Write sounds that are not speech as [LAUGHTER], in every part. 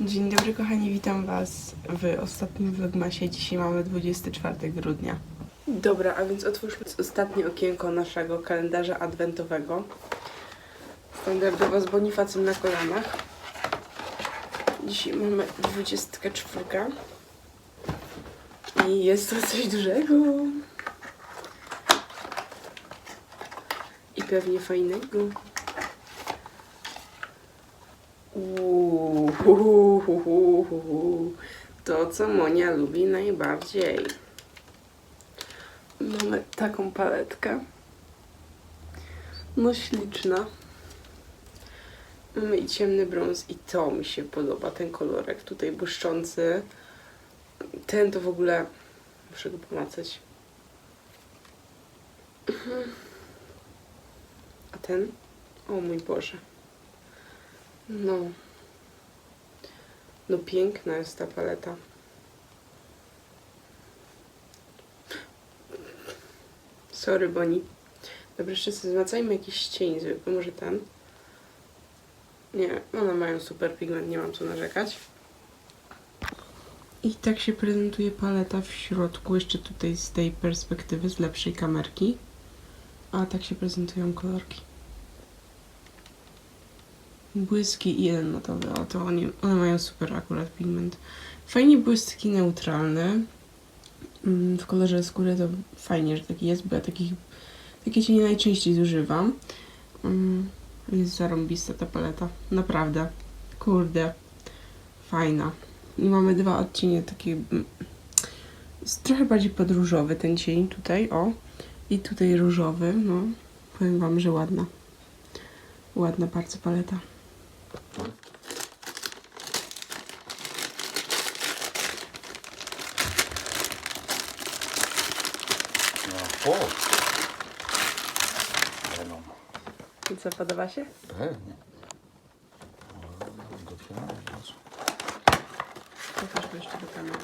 Dzień dobry kochani, witam Was w ostatnim vlogmasie. Dzisiaj mamy 24 grudnia. Dobra, a więc otwórzmy ostatnie okienko naszego kalendarza adwentowego. Standardowo z Bonifacem na kolanach. Dzisiaj mamy 24 i jest to coś dużego. I pewnie fajnego. Uuu, to co Monia lubi najbardziej. Mamy taką paletkę. No śliczna. Mamy i ciemny brąz i to mi się podoba, ten kolorek tutaj błyszczący. Ten to w ogóle muszę go pomacać. A ten? O mój Boże. No. No piękna jest ta paleta. Sorry, Boni. Dobra, jeszcze sobie zwracajmy jakiś cień zwykły, może ten. Nie, one mają super pigment, nie mam co narzekać. I tak się prezentuje paleta w środku, jeszcze tutaj z tej perspektywy, z lepszej kamerki. A tak się prezentują kolorki. Błyski i jeden matowy, ale to oni, one mają super akurat pigment. Fajnie błyski neutralny. Mm, W kolorze skóry to fajnie, że taki jest, bo ja takich, takie cienie najczęściej zużywam. Mm, Jest zarąbista ta paleta, naprawdę. Kurde, fajna. I mamy dwa odcienie takie, mm, trochę bardziej podróżowy ten cień tutaj, o. I tutaj różowy, no. Powiem wam, że ładna. Ładna bardzo paleta. O! Venom. I co, podoba się? Pewnie. O, Otwieramy teraz. Pokaż go jeszcze do kamery.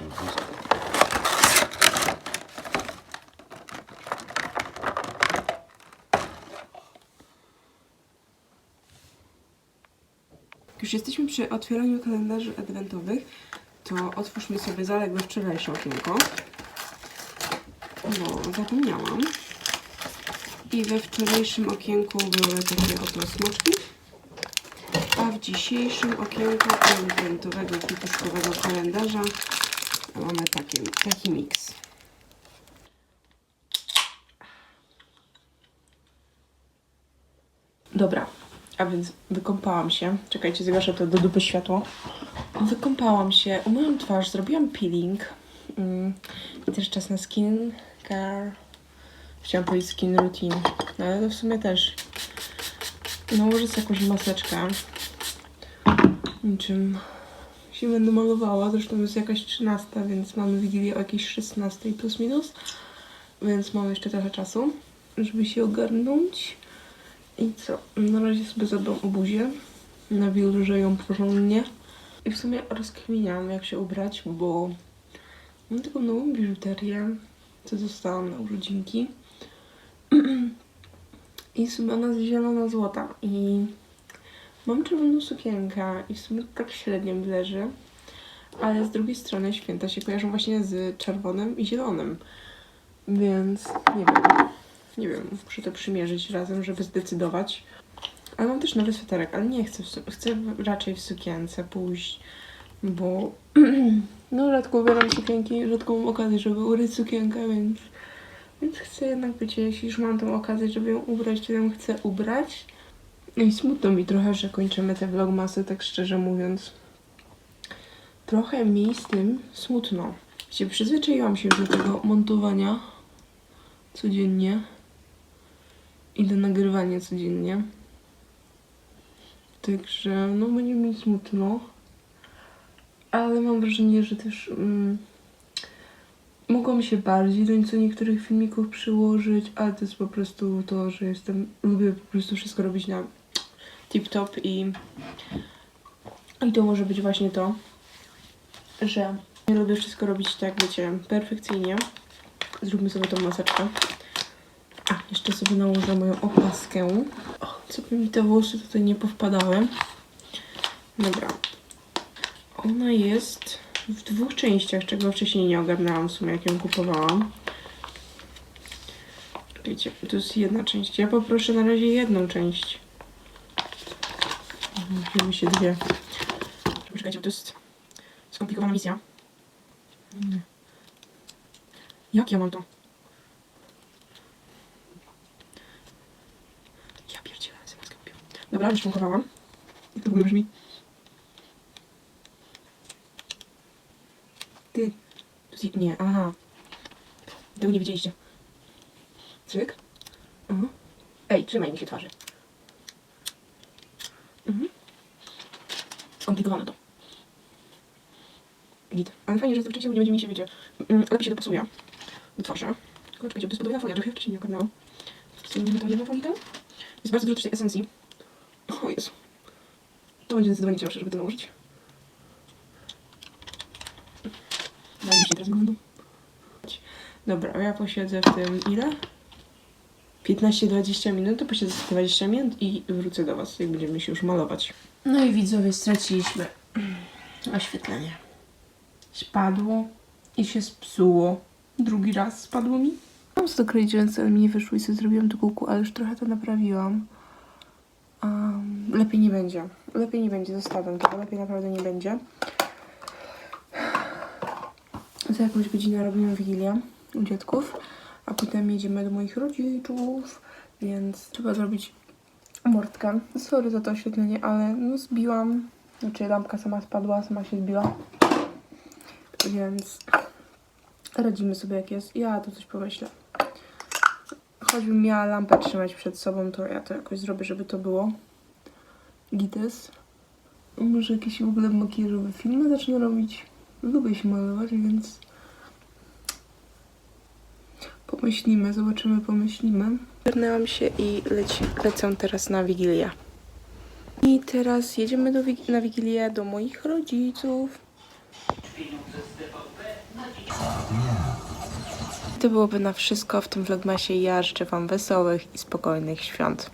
Będzie blisko. Jak już jesteśmy przy otwieraniu kalendarzy adwentowych, to otwórzmy sobie zaległe wczorajsze okienko. Bo zapomniałam. I we wczorajszym okienku były takie oto smoczki. A w dzisiejszym okienku adwentowego kwiatuszkowego kalendarza mamy taki, taki miks. Dobra, a więc wykąpałam się. Czekajcie, zgaszę to do dupy światło. Wykąpałam się, umyłam twarz, zrobiłam peeling. Mm. I też czas na skin care. Chciałam powiedzieć skin routine, no ale to w sumie też. Nałożę sobie jakąś maseczkę. Niczym się będę malowała. Zresztą jest jakaś 13, więc mamy wigilię o jakiejś 16 plus minus. Więc mamy jeszcze trochę czasu, żeby się ogarnąć. I co? Na razie sobie zadbam o buzię. Nawilżę ją porządnie. I w sumie rozkminiam, jak się ubrać, bo mam taką nową biżuterię, co dostałam na urodzinki. [CLEARS THROAT] I w sumie ona jest zielona złota. I mam czerwoną sukienkę i w sumie tak średnio mi leży. Ale z drugiej strony święta się kojarzą właśnie z czerwonym i zielonym. Więc nie wiem. Nie wiem, muszę to przymierzyć razem, żeby zdecydować. Ale mam też nowy sweterek, ale nie chcę, chcę raczej w sukience pójść, bo [CLEARS THROAT] no rzadko ubieram sukienki, rzadko mam okazję, żeby ubrać sukienkę, więc, więc chcę jednak, wiecie, jeśli już mam tą okazję, żeby ją ubrać, to ją chcę ubrać. No I smutno mi trochę, że kończymy te vlogmasy, tak szczerze mówiąc. Trochę mi z tym smutno. Wiecie, przyzwyczaiłam się do tego montowania codziennie i do nagrywania codziennie. Także no będzie mi smutno. Ale mam wrażenie, że też mm, mogłam się bardziej do nieco niektórych filmików przyłożyć, ale to jest po prostu to, że jestem, lubię po prostu wszystko robić na tip-top i, i to może być właśnie to, że ja lubię wszystko robić tak, wiecie, perfekcyjnie. Zróbmy sobie tą maseczkę. Jeszcze sobie nałożę moją opaskę. O, co by mi te włosy tutaj nie powpadały. Dobra. Ona jest w dwóch częściach, czego wcześniej nie ogarnęłam w sumie, jak ją kupowałam. Wiecie, to jest jedna część. Ja poproszę na razie jedną część. Zrobiły się dwie. Poczekajcie, bo to jest skomplikowana misja. Jak ja mam to? Dobra, już pochowałam. Jak to w ogóle brzmi? Ty. To jest... Nie, aha. Tego nie widzieliście. Cyk. Mhm. Ej, trzymaj mi się twarzy. Mhm. Skomplikowane to. Git. Ale fajnie, że to wcześniej nie będzie mi się, wiecie, mm, lepiej się dopasuje do twarzy. Tylko czekajcie, to jest podwójna folia, trochę wcześniej nie ogarnęłam. Co robimy tą jedną folię? Jest bardzo dużo tej esencji. O Jezu. To będzie zdecydowanie cięższe, żeby to nałożyć. Daj mi się teraz wyglądu. Dobra, ja posiedzę w tym ile? 15-20 minut, to posiedzę z 20 minut i wrócę do Was, jak będziemy się już malować. No i widzowie, straciliśmy [CLEARS THROAT] oświetlenie. Spadło i się spsuło. Drugi raz spadło mi. Mam sobie dokroić ręce, ale mi nie wyszło i sobie zrobiłam do kuku, ale już trochę to naprawiłam. Um, lepiej nie będzie. Lepiej nie będzie, zostawiam to. Lepiej naprawdę nie będzie. Za jakąś godzinę robimy wigilię u dziadków, a potem jedziemy do moich rodziców, więc trzeba zrobić mordkę. Sorry za to oświetlenie, ale no zbiłam. Znaczy lampka sama spadła, sama się zbiła. Więc radzimy sobie jak jest. Ja to coś pomyślę. Choćbym miała lampę trzymać przed sobą, to ja to jakoś zrobię, żeby to było. Gites. Może jakieś w ogóle makijażowe filmy zacznę robić. Lubię się malować, więc pomyślimy, zobaczymy, pomyślimy. Wernęłam się i leci, lecę teraz na Wigilię. I teraz jedziemy do, na Wigilię do moich rodziców. To byłoby na wszystko w tym vlogmasie. Ja życzę Wam wesołych i spokojnych świąt.